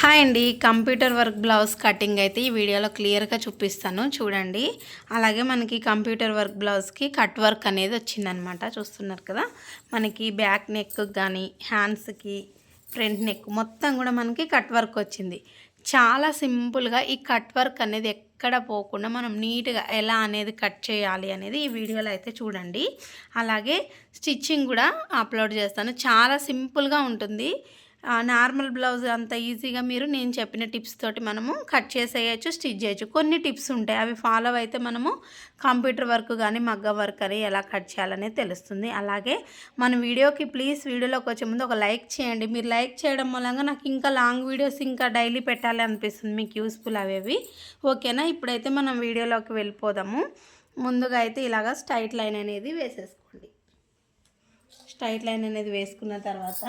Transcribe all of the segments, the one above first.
Hi అండి computer work blouse cutting అయితే ఈ వీడియోలో క్లియర్గా చూపిస్తాను చూడండి. అలాగే మనకి కంప్యూటర్ వర్క్ బ్లౌజ్కి కట్ వర్క్ అనేది వచ్చిందనమాట చూస్తున్నారు కదా. మనకి బ్యాక్ నెక్ కానీ హ్యాండ్స్కి ఫ్రంట్ నెక్ మొత్తం కూడా మనకి కట్ వర్క్ వచ్చింది. చాలా సింపుల్గా ఈ కట్ వర్క్ అనేది ఎక్కడ పోకుండా మనం నీట్గా ఎలా అనేది కట్ చేయాలి అనేది ఈ వీడియోలో అయితే చూడండి. అలాగే స్టిచ్చింగ్ కూడా అప్లోడ్ చేస్తాను. చాలా సింపుల్గా ఉంటుంది. నార్మల్ బ్లౌజ్ అంత ఈజీగా మీరు నేను చెప్పిన టిప్స్ తోటి మనము కట్ చేసేయచ్చు స్టిచ్ చేయొచ్చు. కొన్ని టిప్స్ ఉంటాయి. అవి ఫాలో అయితే మనము కంప్యూటర్ వర్క్ కానీ మగ్గ వర్క్ అని ఎలా కట్ చేయాలనేది తెలుస్తుంది. అలాగే మన వీడియోకి ప్లీజ్ వీడియోలోకి వచ్చే ముందు ఒక లైక్ చేయండి. మీరు లైక్ చేయడం మూలంగా నాకు ఇంకా లాంగ్ వీడియోస్ ఇంకా డైలీ పెట్టాలి అనిపిస్తుంది. మీకు యూస్ఫుల్ అవేవి. ఓకేనా? ఇప్పుడైతే మనం వీడియోలోకి వెళ్ళిపోదాము. ముందుగా అయితే ఇలాగా స్ట్రైట్ లైన్ అనేది వేసేసుకోండి. స్ట్రైట్ లైన్ అనేది వేసుకున్న తర్వాత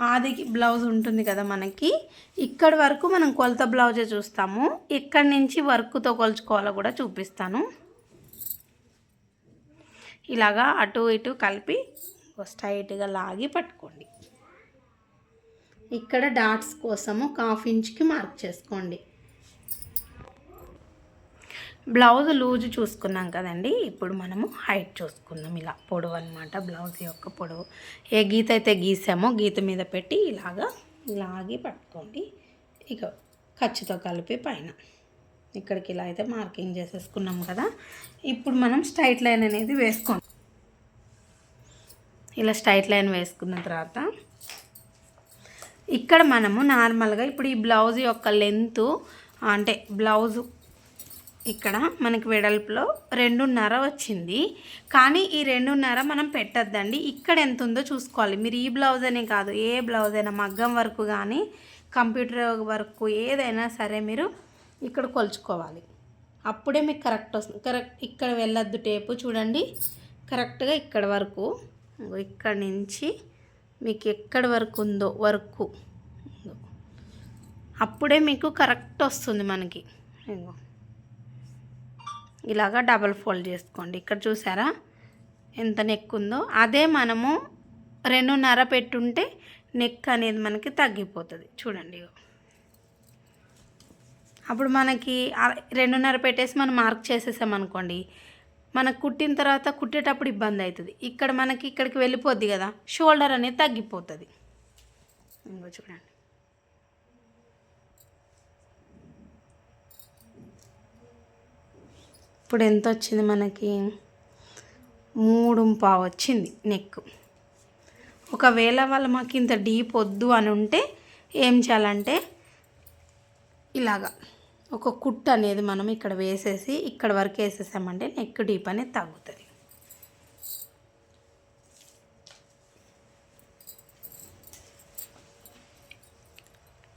ఆదికి బ్లౌజ్ ఉంటుంది కదా మనకి. ఇక్కడ వరకు మనం కొలత బ్లౌజే చూస్తాము. ఇక్కడి నుంచి వర్క్తో కొలుచుకోవాలో కూడా చూపిస్తాను. ఇలాగా అటు ఇటు కలిపి స్ట్రైట్గా లాగి పట్టుకోండి. ఇక్కడ డాట్స్ కోసము హాఫ్ ఇంచ్కి మార్క్ చేసుకోండి. బ్లౌజ్ లూజ్ చూసుకున్నాం కదండి. ఇప్పుడు మనము హైట్ చూసుకుందాం. ఇలా పొడవు అనమాట బ్లౌజ్ యొక్క పొడవు. ఏ గీత అయితే గీసామో గీత మీద పెట్టి ఇలాగా లాగి పట్టుకోండి. ఇక ఖర్చుతో కలిపి పైన. ఇక్కడికి ఇలా అయితే మార్కింగ్ చేసేసుకున్నాం కదా. ఇప్పుడు మనం స్ట్రైట్ లైన్ అనేది వేసుకోండి. ఇలా స్ట్రైట్ లైన్ వేసుకున్న తర్వాత ఇక్కడ మనము నార్మల్గా ఇప్పుడు ఈ బ్లౌజ్ యొక్క లెంత్ అంటే బ్లౌజు ఇక్కడ మనకి వెడల్పులో రెండున్నర వచ్చింది. కానీ ఈ రెండున్నర మనం పెట్టద్దండి. ఇక్కడ ఎంత ఉందో చూసుకోవాలి. మీరు ఈ బ్లౌజ్ అనే కాదు ఏ బ్లౌజ్ అయినా మగ్గం వర్క్ కానీ కంప్యూటర్ వర్క్ ఏదైనా సరే మీరు ఇక్కడ కొలుచుకోవాలి. అప్పుడే మీకు కరెక్ట్ వస్తుంది. కరెక్ట్ ఇక్కడ వెళ్ళొద్దు టేపు చూడండి. కరెక్ట్గా ఇక్కడ వరకు ఇక్కడ నుంచి మీకు ఎక్కడి వరకు ఉందో వరకు. అప్పుడే మీకు కరెక్ట్ వస్తుంది మనకి. ఇలాగా డబల్ ఫోల్డ్ చేసుకోండి. ఇక్కడ చూసారా? ఎంత నెక్ ఉందో. అదే మనము రెండున్నర పెట్టుంటే నెక్ అనేది మనకి తగ్గిపోతుంది. చూడండి అప్పుడు మనకి రెండున్నర పెట్టేసి మనం మార్క్ చేసేసాం అనుకోండి మనకు కుట్టిన తర్వాత కుట్టేటప్పుడు ఇబ్బంది అవుతుంది ఇక్కడ మనకి ఇక్కడికి వెళ్ళిపోద్ది కదా షోల్డర్ అనేది తగ్గిపోతుంది. ఇంకో చూడండి. ఇప్పుడు ఎంత వచ్చింది మనకి? మూడు పావు వచ్చింది నెక్ ఒకవేళ వాళ్ళు మాకు ఇంత డీప్ వద్దు అని ఉంటే ఏం చేయాలంటే ఇలాగా ఒక కుట్ అనేది మనం ఇక్కడ వేసేసి ఇక్కడ వరకు వేసేసామంటే నెక్ డీప్ అనేది తగ్గుతుంది.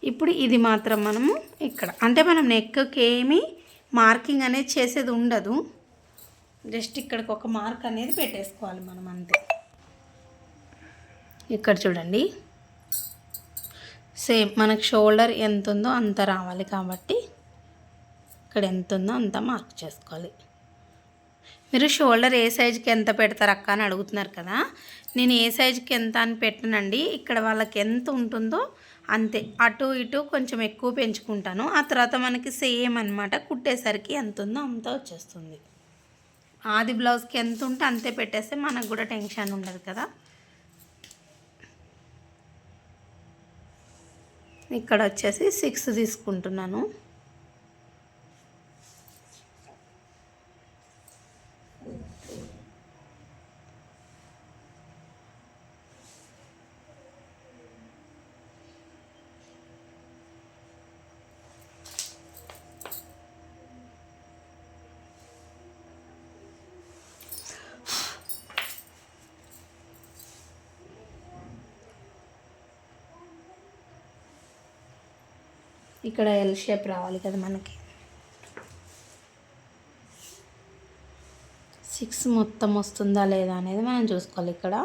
ఇప్పుడు ఇది మాత్రం మనము ఇక్కడ. అంటే మనం నెక్కి ఏమి మార్కింగ్ అనేది చేసేది ఉండదు. జస్ట్ ఇక్కడికి ఒక మార్క్ అనేది పెట్టేసుకోవాలి మనం అంతే. ఇక్కడ చూడండి. సేమ్ మనకు షోల్డర్ ఎంత ఉందో అంత రావాలి కాబట్టి ఇక్కడ ఎంత ఉందో అంత మార్క్ చేసుకోవాలి. మీరు షోల్డర్ ఏ సైజుకి ఎంత పెడతారు అక్క అని అడుగుతున్నారు కదా. నేను ఏ సైజుకి ఎంత అని పెట్టనండి. ఇక్కడ వాళ్ళకి ఎంత ఉంటుందో అంతే. అటు ఇటు కొంచెం ఎక్కువ పెంచుకుంటాను. ఆ తర్వాత మనకి సేమ్ అనమాట కుట్టేసరికి ఎంత ఉందో అంత వచ్చేస్తుంది. ఆది బ్లౌజ్కి ఎంత ఉంటే అంతే పెట్టేస్తే మనకు కూడా టెన్షన్ ఉండదు కదా. ఇక్కడ వచ్చేసి సిక్స్ తీసుకుంటున్నాను. ఇక్కడ ఎల్ షేప్ రావాలి కదా మనకి. సిక్స్ మొత్తం వస్తుందా లేదా అనేది మనం చూసుకోవాలి ఇక్కడ.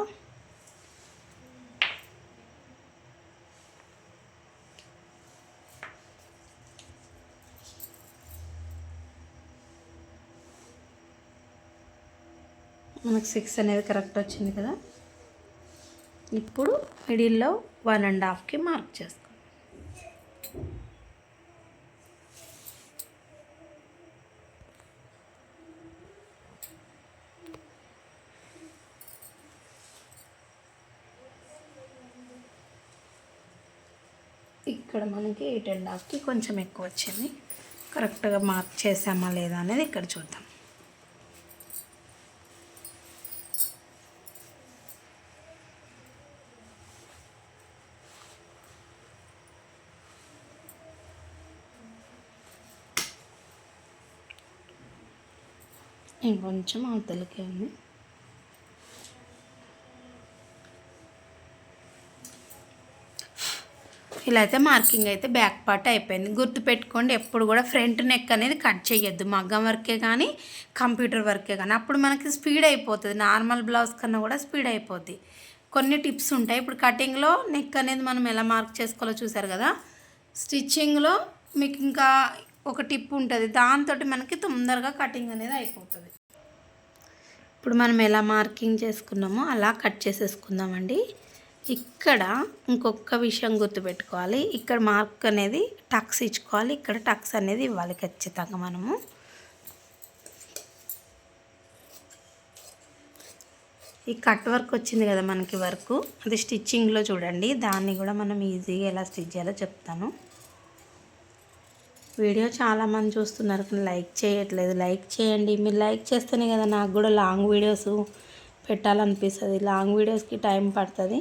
మనకు సిక్స్ అనేది కరెక్ట్ వచ్చింది కదా. ఇప్పుడు మిడిల్లో వన్ అండ్ హాఫ్కి మార్క్ చేస్తాం ఇక్కడ మనకి ఎయిట్ అండ్ హాఫ్కి కొంచెం ఎక్కువ వచ్చింది. కరెక్ట్గా మార్క్ చేసామా లేదా అనేది ఇక్కడ చూద్దాం. ఇంకొంచెం అవతలకే ఉంది. ఇలా అయితే మార్కింగ్ అయితే బ్యాక్ పార్ట్ అయిపోయింది. గుర్తుపెట్టుకోండి ఎప్పుడు కూడా ఫ్రంట్ నెక్ అనేది కట్ చేయొద్దు. మగ్గం వర్కే కానీ కంప్యూటర్ వర్కే కానీ అప్పుడు మనకి స్పీడ్ అయిపోతుంది. నార్మల్ బ్లౌజ్ కన్నా కూడా స్పీడ్ అయిపోద్ది. కొన్ని టిప్స్ ఉంటాయి. ఇప్పుడు కటింగ్లో నెక్ అనేది మనం ఎలా మార్క్ చేసుకోవాలో చూసారు కదా? స్టిచ్చింగ్లో మీకు ఇంకా ఒక టిప్ ఉంటుంది. దాంతో మనకి తొందరగా కటింగ్ అనేది అయిపోతుంది. ఇప్పుడు మనం ఎలా మార్కింగ్ చేసుకున్నామో అలా కట్ చేసేసుకుందామండి. ఇక్కడ ఇంకొక విషయం గుర్తుపెట్టుకోవాలి. ఇక్కడ మార్క్ అనేది టక్స్ ఇచ్చుకోవాలి. ఇక్కడ టక్స్ అనేది ఇవ్వాలి ఖచ్చితంగా మనము. ఈ కట్ వర్క్ వచ్చింది కదా మనకి వర్క్. అది స్టిచ్చింగ్లో చూడండి. దాన్ని కూడా మనం ఈజీగా ఎలా స్టిచ్ చేయాలో చెప్తాను. వీడియో చాలామంది చూస్తున్నారు కానీ లైక్ చేయట్లేదు. లైక్ చేయండి. మీరు లైక్ చేస్తేనే కదా నాకు కూడా లాంగ్ వీడియోస్ పెట్టాలనిపిస్తుంది. లాంగ్ వీడియోస్కి టైం పడుతుంది.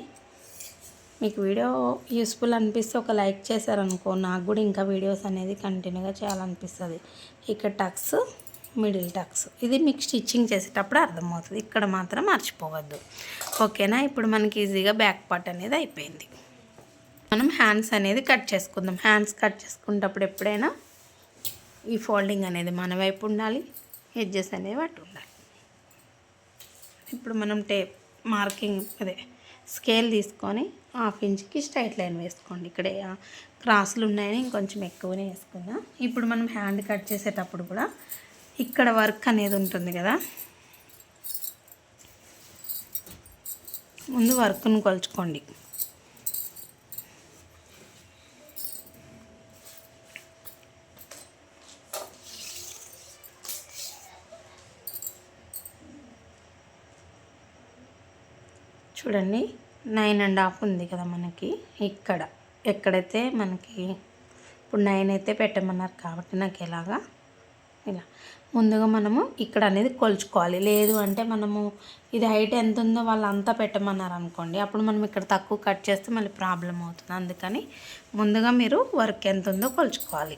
మీకు వీడియో యూస్ఫుల్ అనిపిస్తే ఒక లైక్ చేశారనుకో నాకు కూడా ఇంకా వీడియోస్ అనేది కంటిన్యూగా చేయాలనిపిస్తుంది. ఇక్కడ టక్స్ మిడిల్ టక్స్. ఇది మీకు స్టిచ్చింగ్ చేసేటప్పుడు అర్థమవుతుంది. ఇక్కడ మాత్రం మర్చిపోవద్దు. ఓకేనా? ఇప్పుడు మనకి ఈజీగా బ్యాక్ పార్ట్ అనేది అయిపోయింది. మనం హ్యాండ్స్ అనేది కట్ చేసుకుందాం. హ్యాండ్స్ కట్ చేసుకునేటప్పుడు ఎప్పుడైనా ఈ ఫోల్డింగ్ అనేది మన వైపు ఉండాలి ఎడ్జెస్ అనేవి అటు ఉండాలి. ఇప్పుడు మనం టేప్ మార్కింగ్ అదే స్కేల్ తీసుకొని హాఫ్ ఇంచ్కి స్ట్రైట్ లైన్ వేసుకోండి. ఇక్కడ క్రాసులు ఉన్నాయని ఇంకొంచెం ఎక్కువనే వేసుకుందాం. ఇప్పుడు మనం హ్యాండ్ కట్ చేసేటప్పుడు కూడా ఇక్కడ వర్క్ అనేది ఉంటుంది కదా. ముందు వర్క్ను కొలుచుకోండి. చూడండి నైన్ అండ్ హాఫ్ ఉంది కదా మనకి ఇక్కడ. ఎక్కడైతే మనకి ఇప్పుడు నైన్ అయితే పెట్టమన్నారు కాబట్టి నాకు ఎలాగా? ఇలా. ముందుగా మనము ఇక్కడ అనేది కొలుచుకోవాలి. లేదు అంటే మనము ఇది హైట్ ఎంత ఉందో వాళ్ళు అంతా పెట్టమన్నారు అనుకోండి. అప్పుడు మనం ఇక్కడ తక్కువ కట్ చేస్తే మళ్ళీ ప్రాబ్లం అవుతుంది. అందుకని ముందుగా మీరు వర్క్ ఎంత ఉందో కొలుచుకోవాలి.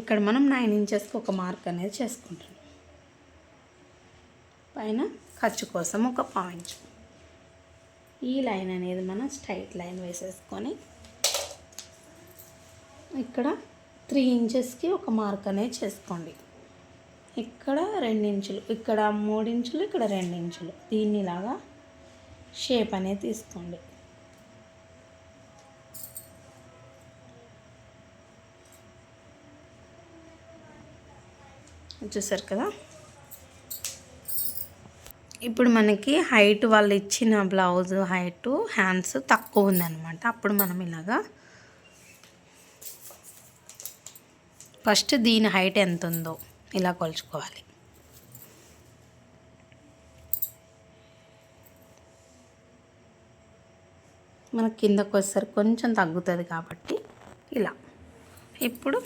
ఇక్కడ మనం నైన్ ఇంచెస్కి ఒక మార్క్ అనేది చేసుకుంటాం పైన ఖర్చు కోసం ఒక పాయింట్. ఈ లైన్ అనేది మనం స్ట్రైట్ లైన్ వేసేసుకొని ఇక్కడ త్రీ ఇంచెస్కి ఒక మార్క్ అనేది చేసుకోండి. ఇక్కడ రెండు ఇంచులు ఇక్కడ మూడు ఇంచులు ఇక్కడ రెండు ఇంచులు. దీన్నిలాగా షేప్ అనేది తీసుకోండి. చూసారు కదా? ఇప్పుడు మనకి హైట్ వాళ్ళు ఇచ్చిన బ్లౌజ్ హైట్ హ్యాండ్స్ తక్కువ ఉందన్నమాట. అప్పుడు మనం ఇలాగా ఫస్ట్ దీని హైట్ ఎంత ఉందో ఇలా కొలుచుకోవాలి. మన కిందకు వస్తారు కొంచెం తగ్గుతుంది కాబట్టి ఇలా. ఇప్పుడు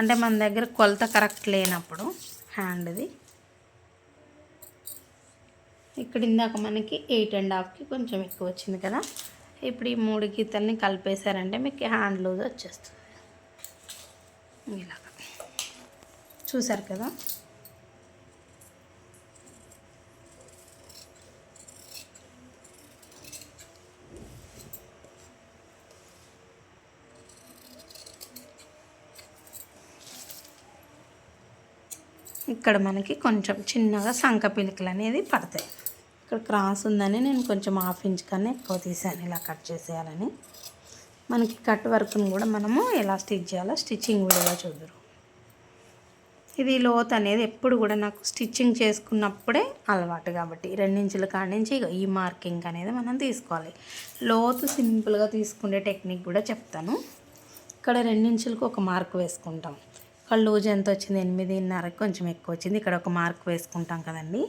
అంటే మన దగ్గర కొలత కరెక్ట్ లేనప్పుడు హ్యాండ్ది ఇక్కడ ఇందాక మనకి ఎయిట్ అండ్ హాఫ్కి కొంచెం ఎక్కువ వచ్చింది కదా. ఇప్పుడు ఈ మూడు గీతల్ని కలిపేశారంటే మీకు హ్యాండ్ లూజ్ వచ్చేస్తుంది. ఇలాగ. చూసారు కదా? ఇక్కడ మనకి కొంచెం చిన్నగా సంక పిలికలు అనేది పడతాయి. ఇక్కడ క్రాస్ ఉందని నేను కొంచెం హాఫ్ ఇంచ్ కన్నా ఎక్కువ తీసాను ఇలా కట్ చేసేయాలని. మనకి కట్ వర్క్ను కూడా మనము ఎలా స్టిచ్ చేయాలో స్టిచ్చింగ్ వీడియోలో చూద్దరు. ఇది లోత్ అనేది ఎప్పుడు కూడా నాకు స్టిచ్చింగ్ చేసుకున్నప్పుడే అలవాటు కాబట్టి రెండించుల కాడి నుంచి ఈ మార్కింగ్ అనేది మనం తీసుకోవాలి. లోతు సింపుల్గా తీసుకునే టెక్నిక్ కూడా చెప్తాను. ఇక్కడ రెండించులకు ఒక మార్క్ వేసుకుంటాం. ఇక్కడ లూజ్ ఎంత వచ్చింది? ఎనిమిదిన్నరకు కొంచెం ఎక్కువ వచ్చింది. ఇక్కడ ఒక మార్క్ వేసుకుంటాం కదండి.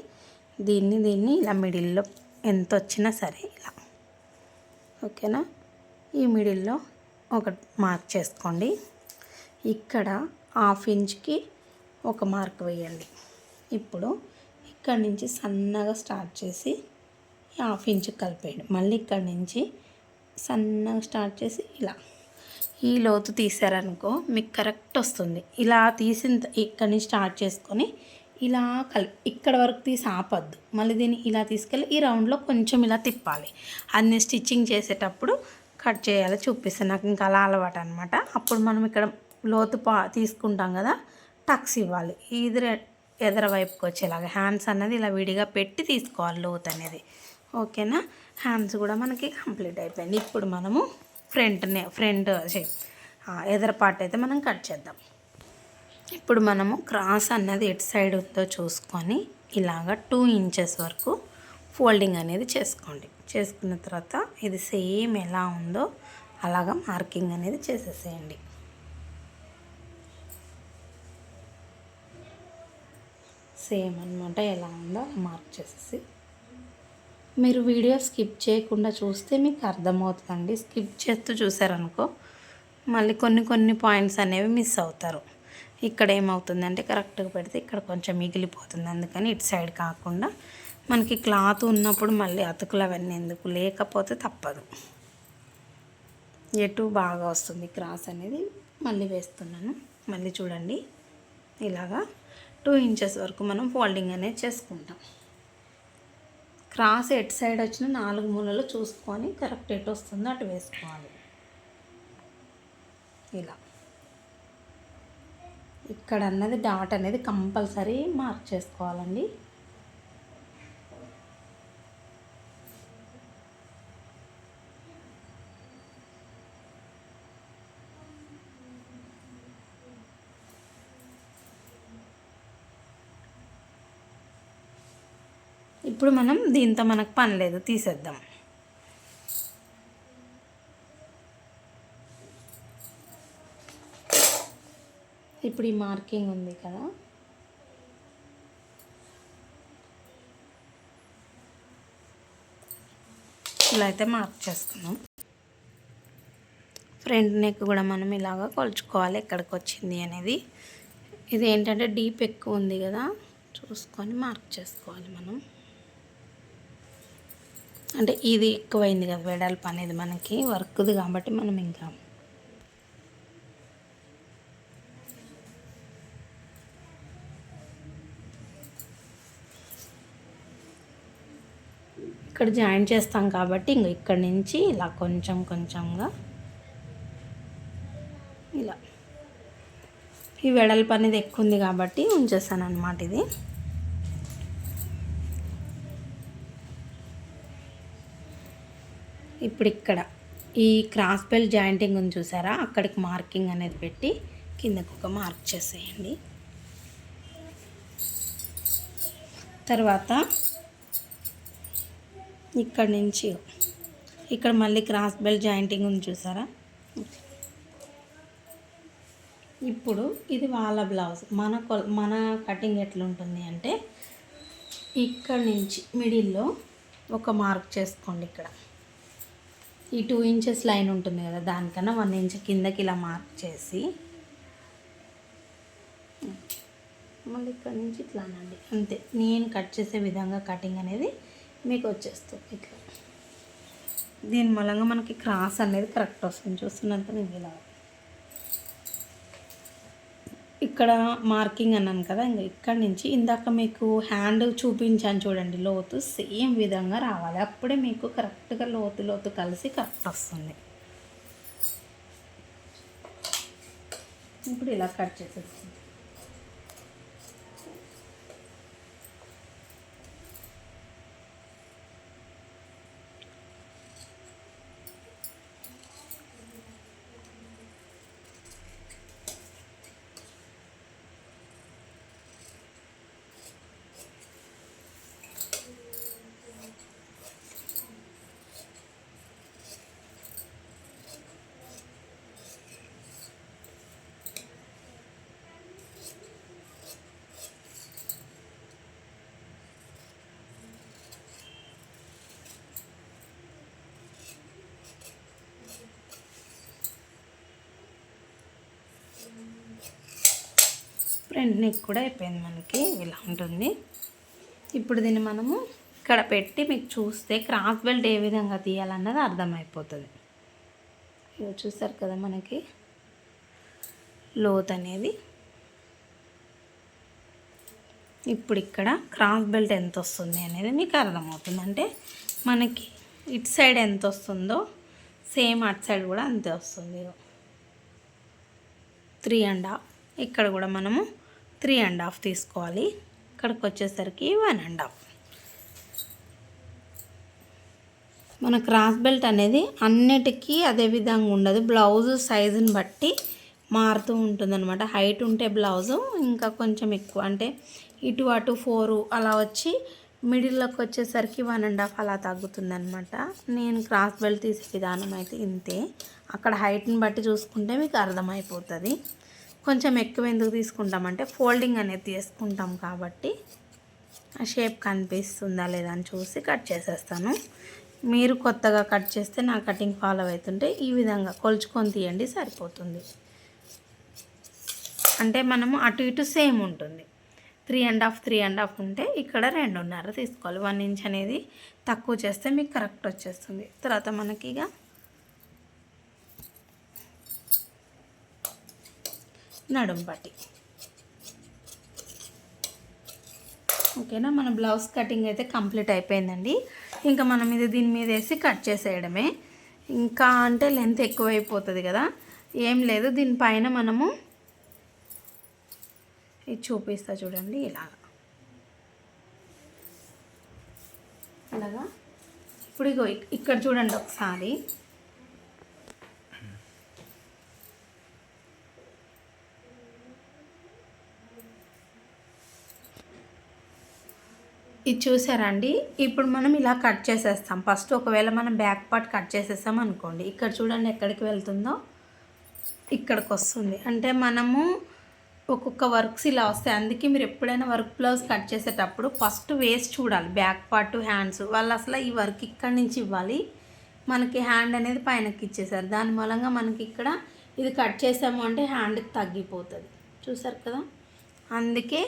దీన్ని దీన్ని ఇలా మిడిల్లో ఎంత వచ్చినా సరే ఇలా. ఓకేనా? ఈ మిడిల్లో ఒక మార్క్ చేసుకోండి. ఇక్కడ హాఫ్ ఇంచ్కి ఒక మార్క్ వేయండి. ఇప్పుడు ఇక్కడ నుంచి సన్నగా స్టార్ట్ చేసి హాఫ్ ఇంచ్ కలిపేయండి. మళ్ళీ ఇక్కడ నుంచి సన్నగా స్టార్ట్ చేసి ఇలా. ఈ లోతు తీసారనుకో మీకు కరెక్ట్ వస్తుంది. ఇలా తీసిన ఇక్కడ నుంచి స్టార్ట్ చేసుకొని ఇలా కలి ఇక్కడ వరకు తీసి ఆపద్దు. మళ్ళీ దీన్ని ఇలా తీసుకెళ్ళి ఈ రౌండ్లో కొంచెం ఇలా తిప్పాలి. అన్ని స్టిచ్చింగ్ చేసేటప్పుడు కట్ చేయాలి చూపిస్తాను నాకు ఇంకా అలా అలవాటు అనమాట అప్పుడు మనం ఇక్కడ లోతు పా తీసుకుంటాం కదా టక్స్ ఇవ్వాలి. ఇది ఎదర వైపుకి వచ్చేలాగా. హ్యాండ్స్ అన్నది ఇలా విడిగా పెట్టి తీసుకోవాలి లోతు అనేది. ఓకేనా? హ్యాండ్స్ కూడా మనకి కంప్లీట్ అయిపోయింది. ఇప్పుడు మనము ఫ్రంట్ ఫ్రంట్ ఎదర పార్ట్ అయితే మనం కట్ చేద్దాం. ఇప్పుడు మనము క్రాస్ అన్నది ఎటు సైడ్ ఉందో చూసుకొని ఇలాగ టూ ఇంచెస్ వరకు ఫోల్డింగ్ అనేది చేసుకోండి. చేసుకున్న తర్వాత ఇది సేమ్ ఎలా ఉందో అలాగా మార్కింగ్ అనేది చేసేసేయండి. సేమ్ అనమాట ఎలా ఉందో మార్క్ చేసేసి. మీరు వీడియో స్కిప్ చేయకుండా చూస్తే మీకు అర్థమవుతుందండి. స్కిప్ చేస్తూ చూసారనుకో మళ్ళీ కొన్ని కొన్ని పాయింట్స్ అనేవి మిస్ అవుతారు. ఇక్కడ ఏమవుతుందంటే కరెక్ట్గా పెడితే ఇక్కడ కొంచెం మిగిలిపోతుంది. అందుకని ఇటు సైడ్ కాకుండా మనకి క్లాత్ ఉన్నప్పుడు మళ్ళీ అతుకులు అవన్నీ ఎందుకు? లేకపోతే తప్పదు. ఎటు బాగా వస్తుంది క్రాస్ అనేది మళ్ళీ వేస్తున్నాను. మళ్ళీ చూడండి. ఇలాగా టూ ఇంచెస్ వరకు మనం ఫోల్డింగ్ అనేది చేసుకుంటాం. క్రాస్ ఎటు సైడ్ వచ్చిన నాలుగు మూలలు చూసుకొని కరెక్ట్ ఎటు వస్తుందో అటు వేసుకోవాలి. ఇలా. ఇక్కడ అన్నది డాట్ అనేది కంపల్సరీ మార్క్ చేసుకోవాలండి. ఇప్పుడు మనం దీంతో మనకు పని లేదు తీసేద్దాం. ఇప్పుడు ఈ మార్కింగ్ ఉంది కదా. ఇలా అయితే మార్క్ చేసుకున్నాం ఫ్రంట్ నెక్ కూడా మనం ఇలాగా కొలుచుకోవాలి ఎక్కడికి వచ్చింది అనేది. ఇది ఏంటంటే డీప్ ఎక్కువ ఉంది కదా చూసుకొని మార్క్ చేసుకోవాలి మనం. అంటే ఇది ఎక్కువైంది కదా వెడల్పు అనేది మనకి వర్క్ది కాబట్టి మనం ఇంకా ఇక్కడ జాయిన్ చేస్తాం కాబట్టి ఇంక ఇక్కడ నుంచి ఇలా కొంచెం కొంచెంగా ఇలా. ఈ వెడల్పు అనేది ఎక్కువ ఉంది కాబట్టి ఉంచేస్తాను అనమాట ఇది. ఇప్పుడు ఇక్కడ ఈ క్రాస్ బెల్ జాయింటింగ్ ఉంది చూసారా? అక్కడికి మార్కింగ్ అనేది పెట్టి కిందకు ఒక మార్క్ చేసేయండి. తర్వాత ఇక్కడ నుంచి. ఇక్కడ మళ్ళీ క్రాస్ బెల్ జాయింటింగ్ ఉంది చూసారా? ఇప్పుడు ఇది వాళ్ళ బ్లౌజ్. మన కొల్ మన కటింగ్ ఎట్లుంటుంది అంటే ఇక్కడ నుంచి మిడిల్లో ఒక మార్క్ చేసుకోండి ఇక్కడ. ఈ టూ ఇంచెస్ లైన్ ఉంటుంది కదా దానికన్నా వన్ ఇంచ్ కిందకి ఇలా మార్క్ చేసి. మళ్ళీ ఇక్కడ నుంచి ఇట్లానండి. అంతే. నేను కట్ చేసే విధంగా కటింగ్ అనేది మీకు. వచ్చేస్తుంది ఇట్లా దీని మూలంగా మనకి క్రాస్ అనేది కరెక్ట్ వస్తుంది. చూస్తున్నారు కదా ఇలా. ఇక్కడ మార్కింగ్ అన్నాను కదా ఇంకా ఇక్కడ నుంచి ఇందాక మీకు హ్యాండ్ చూపించాను చూడండి లోతు సేమ్ విధంగా రావాలి. అప్పుడే మీకు కరెక్ట్గా లోతు లోతు కలిసి కరెక్ట్ వస్తుంది. ఇప్పుడు ఇలా కట్ చేసేసి ఫ్రంట్ నెక్ కూడా అయిపోయింది మనకి. ఇలా ఉంటుంది. ఇప్పుడు దీన్ని మనము ఇక్కడ పెట్టి మీకు చూస్తే క్రాస్ బెల్ట్ ఏ విధంగా తీయాలన్నది అర్థమైపోతుంది. ఇవి చూసారు కదా మనకి లోత్ అనేది. ఇప్పుడు ఇక్కడ క్రాస్ బెల్ట్ ఎంత వస్తుంది అనేది మీకు అర్థమవుతుంది. అంటే మనకి ఇటు సైడ్ ఎంత వస్తుందో సేమ్ అటు సైడ్ కూడా అంతే వస్తుంది. Three and half. ఇక్కడ కూడా మనము త్రీ అండ్ హాఫ్ తీసుకోవాలి. ఇక్కడికి వచ్చేసరికి వన్ అండ్ హాఫ్. మన క్రాస్ బెల్ట్ అనేది అన్నిటికీ అదే విధంగా ఉండదు. బ్లౌజ్ సైజుని బట్టి మారుతూ ఉంటుందన్నమాట. హైట్ ఉంటే బ్లౌజు ఇంకా కొంచెం ఎక్కువ అంటే ఇటు అటు ఫోరు అలా వచ్చి మిడిల్లోకి వచ్చేసరికి వన్ అండ్ హాఫ్ అలా తగ్గుతుందనమాట నేను క్రాస్ బెల్ట్ తీసే విధానం అయితే ఇంతే. అక్కడ హైట్ని బట్టి చూసుకుంటే మీకు అర్థమైపోతుంది. కొంచెం ఎక్కువ ఎందుకు తీసుకుంటామంటే ఫోల్డింగ్ అనేది తీసుకుంటాం కాబట్టి ఆ షేప్ కనిపిస్తుందా లేదా అని చూసి కట్ చేసేస్తాను. మీరు కొత్తగా కట్ చేస్తే నా కటింగ్ ఫాలో అవుతుంటే ఈ విధంగా కొలుచుకొని తీయండి సరిపోతుంది. అంటే మనము అటు ఇటు సేమ్ ఉంటుంది. Three and half three and half ఉంటే ఇక్కడ రెండున్నర తీసుకోవాలి. వన్ ఇంచ్ అనేది తక్కువ చేస్తే మీకు కరెక్ట్ వచ్చేస్తుంది. తర్వాత మనకి ఇక నడుం ఓకేనా? మన బ్లౌజ్ కటింగ్ అయితే కంప్లీట్ అయిపోయిందండి. ఇంకా మనం ఇది దీని మీద వేసి కట్ చేసేయడమే. ఇంకా అంటే లెంత్ ఎక్కువైపోతుంది కదా. ఏం లేదు దీనిపైన మనము ఇది చూపిస్తా చూడండి ఇలాగా. ఇలాగా ఇప్పుడు ఇగో ఇక్కడ చూడండి ఒకసారి. ఇది చూసారండి? ఇప్పుడు మనం ఇలా కట్ చేసేస్తాం. ఫస్ట్ ఒకవేళ మనం బ్యాక్ పార్ట్ కట్ చేసేసాం అనుకోండి. ఇక్కడ చూడండి ఎక్కడికి వెళ్తుందో. ఇక్కడికి వస్తుంది అంటే మనము ఒక్కొక్క వర్క్స్ ఇలా వస్తాయి. అందుకే మీరు ఎప్పుడైనా వర్క్ బ్లౌజ్ కట్ చేసేటప్పుడు ఫస్ట్ వేస్ట్ చూడాలి. Back part hands. వాళ్ళు అసలు ఈ వర్క్ ఇక్కడి నుంచి ఇవ్వాలి. మనకి హ్యాండ్ అనేది పైనకి ఇచ్చేసారు. దాని మూలంగా మనకి ఇక్కడ ఇది కట్ చేసాము అంటే హ్యాండ్కి తగ్గిపోతుంది. చూసారు కదా? అందుకే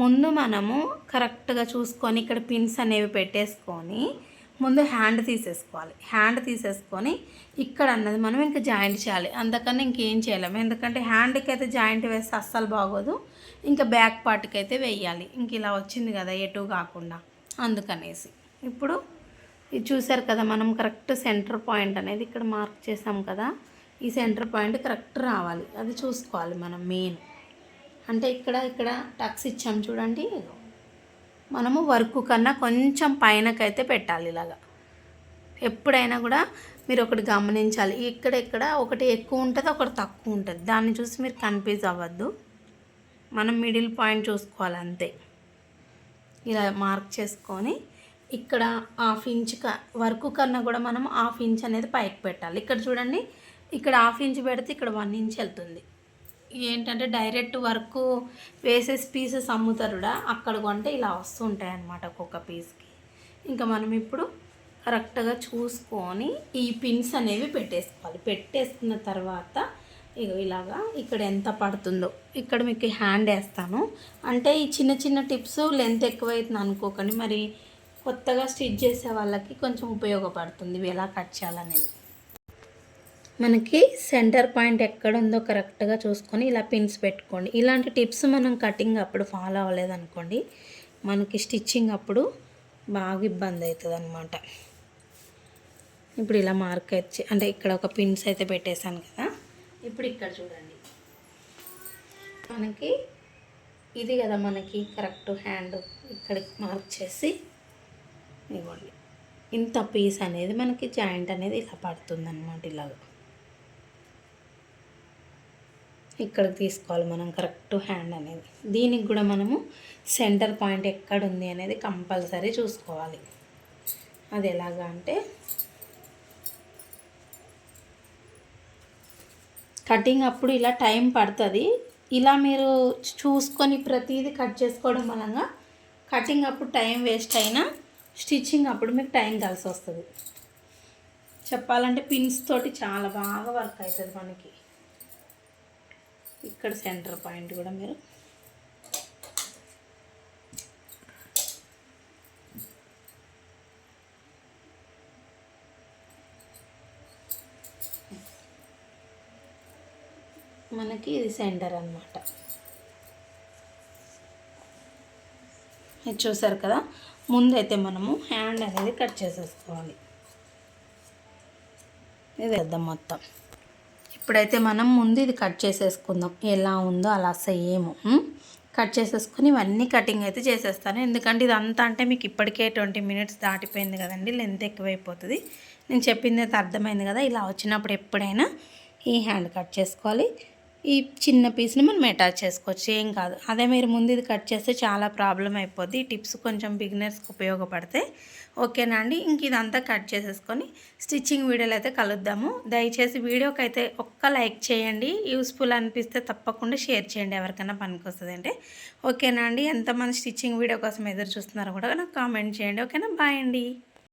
ముందు మనము కరెక్ట్గా చూసుకొని ఇక్కడ పిన్స్ అనేవి పెట్టేసుకొని ముందు హ్యాండ్ తీసేసుకోవాలి. హ్యాండ్ తీసేసుకొని ఇక్కడ అన్నది మనం ఇంకా జాయింట్ చేయాలి. అందుకని ఇంకేం చేయలేము. ఎందుకంటే హ్యాండ్కి అయితే జాయింట్ వేస్తే అస్సలు బాగోదు. ఇంకా బ్యాక్ పార్ట్కి అయితే వేయాలి. ఇంక ఇలా వచ్చింది కదా ఎటు కాకుండా. అందుకనేసి. ఇప్పుడు ఇది చూసారు కదా మనం కరెక్ట్ సెంటర్ పాయింట్ అనేది ఇక్కడ మార్క్ చేసాం కదా. ఈ సెంటర్ పాయింట్ కరెక్ట్ రావాలి. అది చూసుకోవాలి మనం మెయిన్. అంటే ఇక్కడ ఇక్కడ టక్స్ ఇచ్చాం చూడండి. మనము వర్క్ కన్నా కొంచెం పైనకైతే పెట్టాలి ఇలాగా. ఎప్పుడైనా కూడా మీరు ఒకటి గమనించాలి. ఇక్కడ ఇక్కడ ఒకటి ఎక్కువ ఉంటుంది ఒకటి తక్కువ ఉంటుంది. దాన్ని చూసి మీరు కన్ఫ్యూజ్ అవ్వద్దు. మనం మిడిల్ పాయింట్ చూసుకోవాలి అంతే. ఇలా మార్క్ చేసుకొని ఇక్కడ హాఫ్ ఇంచ్ క వర్క్ కన్నా కూడా మనం హాఫ్ ఇంచ్ అనేది పైకి పెట్టాలి. ఇక్కడ చూడండి ఇక్కడ హాఫ్ ఇంచ్ పెడితే ఇక్కడ వన్ ఇంచ్ వెళ్తుంది. ఏంటంటే డైరెక్ట్ వర్క్ వేసేసి పీసెస్ అమ్ముతారుడా అక్కడ కొంటే ఇలా వస్తుంటాయి అన్నమాట ఒక్కొక్క పీస్కి. ఇంకా మనం ఇప్పుడు కరెక్ట్గా చూసుకొని ఈ పిన్స్ అనేవి పెట్టేసుకోవాలి. పెట్టేసుకున్న తర్వాత ఇక ఇలాగా ఇక్కడ ఎంత పడుతుందో ఇక్కడ మీకు హ్యాండ్ వేస్తాను. అంటే ఈ చిన్న చిన్న టిప్స్ లెంత్ ఎక్కువైతుంది అనుకోకండి. మరి కొత్తగా స్టిచ్ చేసే వాళ్ళకి కొంచెం ఉపయోగపడుతుంది. ఇవి ఎలా కట్ చేయాలనేది. మనకి సెంటర్ పాయింట్ ఎక్కడ ఉందో కరెక్ట్గా చూసుకొని ఇలా పిన్స్ పెట్టుకోండి. ఇలాంటి టిప్స్ మనం కటింగ్ అప్పుడు ఫాలో అవ్వలేదనుకోండి మనకి స్టిచ్చింగ్ అప్పుడు బాగా ఇబ్బంది అవుతుంది అనమాట ఇప్పుడు ఇలా మార్క్ వచ్చి అంటే ఇక్కడ ఒక పిన్స్ అయితే పెట్టేశాను కదా ఇప్పుడు ఇక్కడ చూడండి. మనకి ఇది కదా మనకి కరెక్ట్ హ్యాండ్ ఇక్కడికి మార్క్ చేసి ఇవ్వండి. ఇంత పీస్ అనేది మనకి జాయింట్ అనేది ఇలా పడుతుంది అనమాట ఇలాగా. ఇక్కడికి తీసుకోవాలి మనం కరెక్ట్ హ్యాండ్ అనేది. దీనికి కూడా మనము సెంటర్ పాయింట్ ఎక్కడ ఉంది అనేది కంపల్సరీ చూసుకోవాలి. అది ఎలాగా అంటే కటింగ్ అప్పుడు ఇలా టైం పడుతుంది. ఇలా మీరు చూసుకొని ప్రతిదీ కట్ చేసుకోవడం వలన కటింగ్ అప్పుడు టైం వేస్ట్ అయినా స్టిచ్చింగ్ అప్పుడు మీకు టైం కలిసి వస్తుంది. చెప్పాలంటే పిన్స్ తోటి చాలా బాగా వర్క్ అవుతుంది మనకి. ఇక్కడ సెంటర్ పాయింట్ కూడా మీరు. మనకి ఇది సెంటర్ అనమాట ఇది చూసారు కదా? ముందైతే మనము హ్యాండ్ అనేది కట్ చేసేసుకోవాలి. ఇది వేద్దాం మొత్తం. ఇప్పుడైతే మనం ముందు ఇది కట్ చేసేసుకుందాం. ఎలా ఉందో అలా సేమ్. కట్ చేసేసుకుని ఇవన్నీ కటింగ్ అయితే చేసేస్తాను. ఎందుకంటే ఇదంతా అంటే మీకు ఇప్పటికే ట్వంటీ మినిట్స్ దాటిపోయింది కదండి లెంత్ ఎక్కువైపోతుంది. నేను చెప్పింది అయితే అర్థమైంది కదా ఇలా వచ్చినప్పుడు ఎప్పుడైనా ఈ హ్యాండ్ కట్ చేసుకోవాలి. ఈ చిన్న పీస్ని మనం అటాచ్ చేసుకోవచ్చు. ఏం కాదు. అదే మీరు ముందు ఇది కట్ చేస్తే చాలా ప్రాబ్లం అయిపోద్ది. ఈ టిప్స్ కొంచెం బిగినర్స్కి ఉపయోగపడతాయి. ఓకేనా అండి? ఇంక ఇదంతా కట్ చేసేసుకొని స్టిచ్చింగ్ వీడియోలు అయితే కలుద్దాము. దయచేసి వీడియోకి అయితే ఒక్క లైక్ చేయండి. యూస్ఫుల్ అనిపిస్తే తప్పకుండా షేర్ చేయండి. ఎవరికైనా పనికొస్తుంది అంటే. ఓకేనా అండి? ఎంతమంది స్టిచ్చింగ్ వీడియో కోసం ఎదురు చూస్తున్నారో కూడా నాకు కామెంట్ చేయండి. ఓకేనా? బాయ్ అండి.